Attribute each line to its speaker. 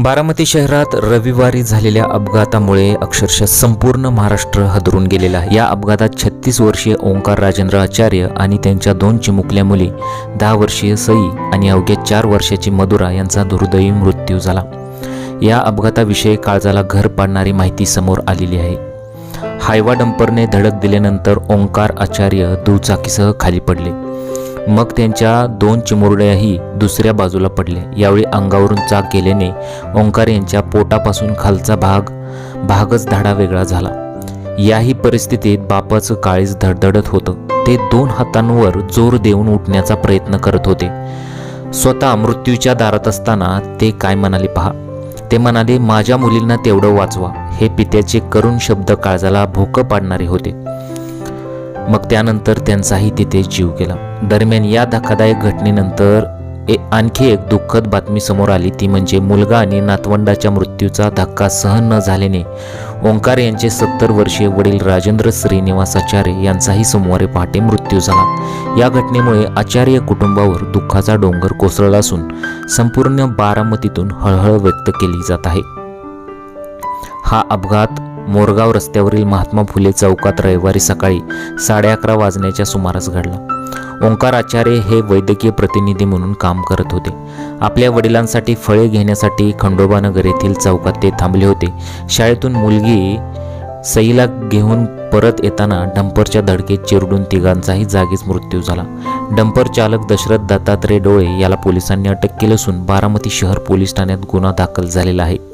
Speaker 1: बारामती शहरात रविवारी झालेल्या अपघातामुळे अक्षरशः संपूर्ण महाराष्ट्र हादरून गेलेला आहे. या अपघातात छत्तीस वर्षीय ओंकार राजेंद्र आचार्य आणि त्यांच्या दोन चिमुकल्या मुली दहा वर्षीय सई आणि अवघ्या चार वर्षाची मधुरा यांचा दुर्दैवी मृत्यू झाला. या अपघाताविषयी काळजाला घर पाडणारी माहिती समोर आलेली आहे. हायवा डंपरने धडक दिल्यानंतर ओंकार आचार्य दुचाकीसह खाली पडले. मग त्यांच्या दोन चिमुरड्याही दुसऱ्या बाजूला पडल्या यावेळी अंगावरून चाक गेल्याने ओंकार यांच्या पोटापासून खालचा भाग भागच धाडा वेगळा झाला. याही परिस्थितीत बापाचं काळीज धडधडत होतं. ते दोन हातांवर जोर देऊन उठण्याचा प्रयत्न करत होते. स्वतः मृत्यूच्या दारात असताना ते काय म्हणाले पहा. ते म्हणाले माझ्या मुलींना तेवढं वाचवा. हे पित्याचे करुण शब्द काळजाला भोकं पाडणारे होते. मग त्यानंतर त्यांचाही तिथे जीव गेला. दरम्यान या धक्कादायक घटनेनंतर ए आणखी एक दुःखद बातमी समोर आली. ती म्हणजे मुलगा आणि नातवंडाच्या मृत्यूचा धक्का सहन न झाल्याने ओंकार यांचे सत्तर वर्षीय वडील राजेंद्र श्रीनिवास आचार्य यांचाही सोमवारी पहाटे मृत्यू झाला. या घटनेमुळे आचार्य कुटुंबावर दुःखाचा डोंगर कोसळला असून संपूर्ण बारामतीतून हळहळ व्यक्त केली जात आहे. हा अपघात मोरगाव रस्त्यावरील महात्मा फुले चौकात रविवारी सकाळी साडे अकरा वाजण्याच्या सुमारास घडला. ओंकार आचार्य हे वैद्यकीय प्रतिनिधी म्हणून काम करत होते. आपल्या वडिलांसाठी फळे घेण्यासाठी खंडोबानगर येथील चौकात ते थांबले होते. शाळेतून मुलगी सईला घेऊन परत येताना डंपरच्या धडकेत चिरडून तिघांचाही जागीच मृत्यू झाला. डंपर चालक दशरथ दत्तात्रय डोळे याला पोलिसांनी अटक केली असून बारामती शहर पोलीस ठाण्यात गुन्हा दाखल झालेला आहे.